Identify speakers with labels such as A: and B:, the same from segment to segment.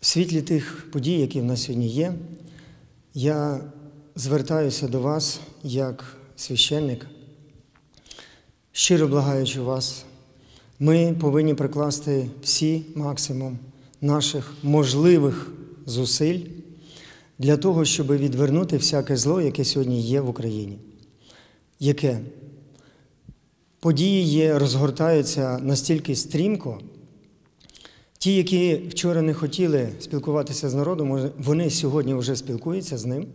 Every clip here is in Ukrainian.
A: В світлі тих подій, які в нас сьогодні є, я звертаюся до вас як священник, щиро благаючи вас, ми повинні прикласти всі максимум наших можливих зусиль для того, щоб відвернути всяке зло, яке сьогодні є в Україні. Яке? Події є, розгортаються настільки стрімко, Ті, які вчора не хотіли спілкуватися з народом, вони сьогодні вже спілкуються з ним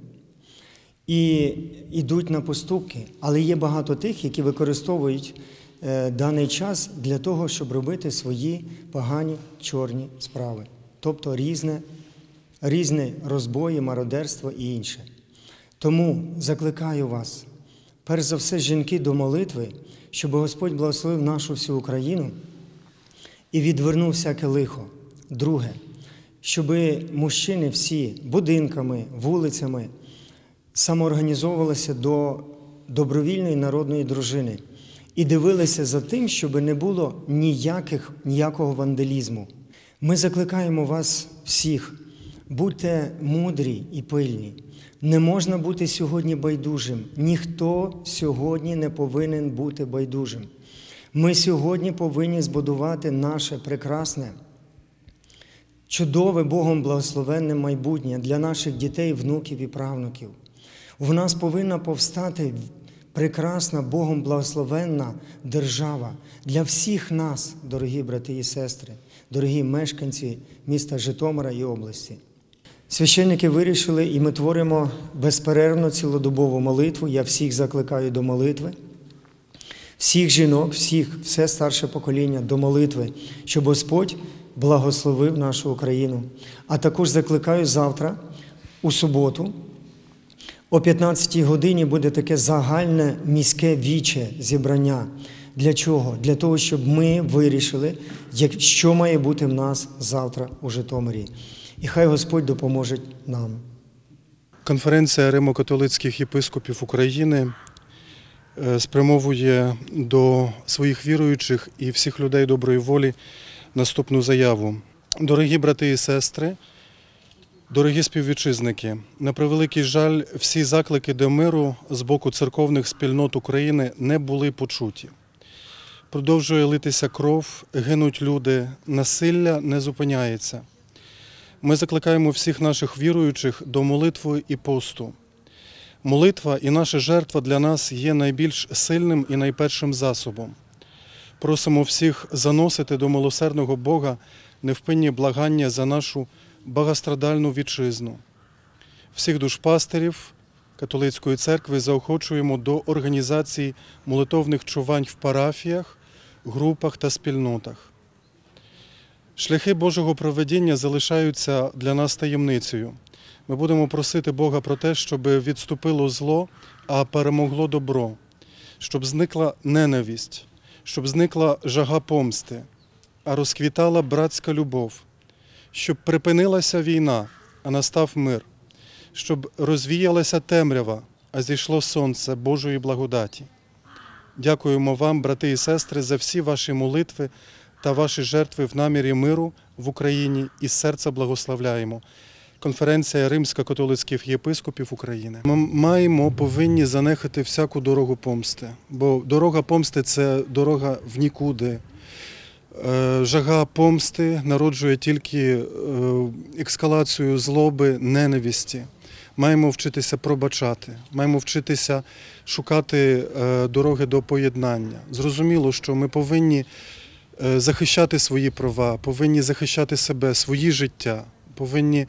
A: і йдуть на поступки. Але є багато тих, які використовують е, даний час для того, щоб робити свої погані чорні справи. Тобто різне, різне розбої, мародерство і інше. Тому закликаю вас, перш за все, жінки до молитви, щоб Господь благословив нашу всю Україну і відвернув всяке лихо. Друге, щоб мужчини всі будинками, вулицями самоорганізовувалися до добровільної народної дружини і дивилися за тим, щоб не було ніяких, ніякого вандалізму. Ми закликаємо вас всіх, будьте мудрі і пильні. Не можна бути сьогодні байдужим. Ніхто сьогодні не повинен бути байдужим. Ми сьогодні повинні збудувати наше прекрасне, чудове Богом благословенне майбутнє для наших дітей, внуків і правнуків. В нас повинна повстати прекрасна Богом благословенна держава для всіх нас, дорогі брати і сестри, дорогі мешканці міста Житомира і області. Священники вирішили, і ми творимо безперервно цілодобову молитву. Я всіх закликаю до молитви всіх жінок, всіх, все старше покоління до молитви, щоб Господь благословив нашу Україну. А також закликаю завтра, у суботу, о 15-й годині буде таке загальне міське віче зібрання. Для чого? Для того, щоб ми вирішили, що має бути в нас завтра у Житомирі. І хай Господь допоможе нам.
B: Конференція Римо-католицьких єпископів України спрямовує до своїх віруючих і всіх людей доброї волі наступну заяву. Дорогі брати і сестри, дорогі співвітчизники, на превеликий жаль, всі заклики до миру з боку церковних спільнот України не були почуті. Продовжує литися кров, гинуть люди, насилля не зупиняється. Ми закликаємо всіх наших віруючих до молитви і посту. Молитва і наша жертва для нас є найбільш сильним і найпершим засобом. Просимо всіх заносити до милосердного Бога невпинні благання за нашу багострадальну вітчизну. Всіх душпастерів католицької церкви заохочуємо до організації молитовних чувань в парафіях, групах та спільнотах. Шляхи Божого проведіння залишаються для нас таємницею. Ми будемо просити Бога про те, щоб відступило зло, а перемогло добро, щоб зникла ненависть, щоб зникла жага помсти, а розквітала братська любов, щоб припинилася війна, а настав мир, щоб розвіялася темрява, а зійшло сонце Божої благодаті. Дякуємо вам, брати і сестри, за всі ваші молитви та ваші жертви в намірі миру в Україні і серця благословляємо. Конференція Римсько-католицьких єпископів України. Ми маємо повинні занехати всяку дорогу помсти, бо дорога помсти це дорога в нікуди. Е, Жага помсти народжує тільки е, ескалацію злоби, ненависті. Маємо вчитися пробачати, маємо вчитися шукати е, дороги до поєднання. Зрозуміло, що ми повинні захищати свої права, повинні захищати себе, свої життя, повинні,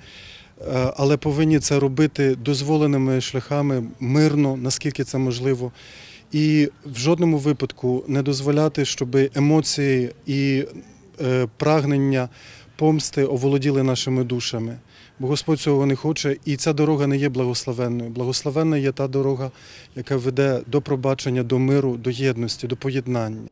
B: але повинні це робити дозволеними шляхами мирно, наскільки це можливо. І в жодному випадку не дозволяти, щоб емоції і е, прагнення помсти оволоділи нашими душами. Бо Господь цього не хоче, і ця дорога не є благословенною. Благословенна є та дорога, яка веде до пробачення, до миру, до єдності, до поєднання.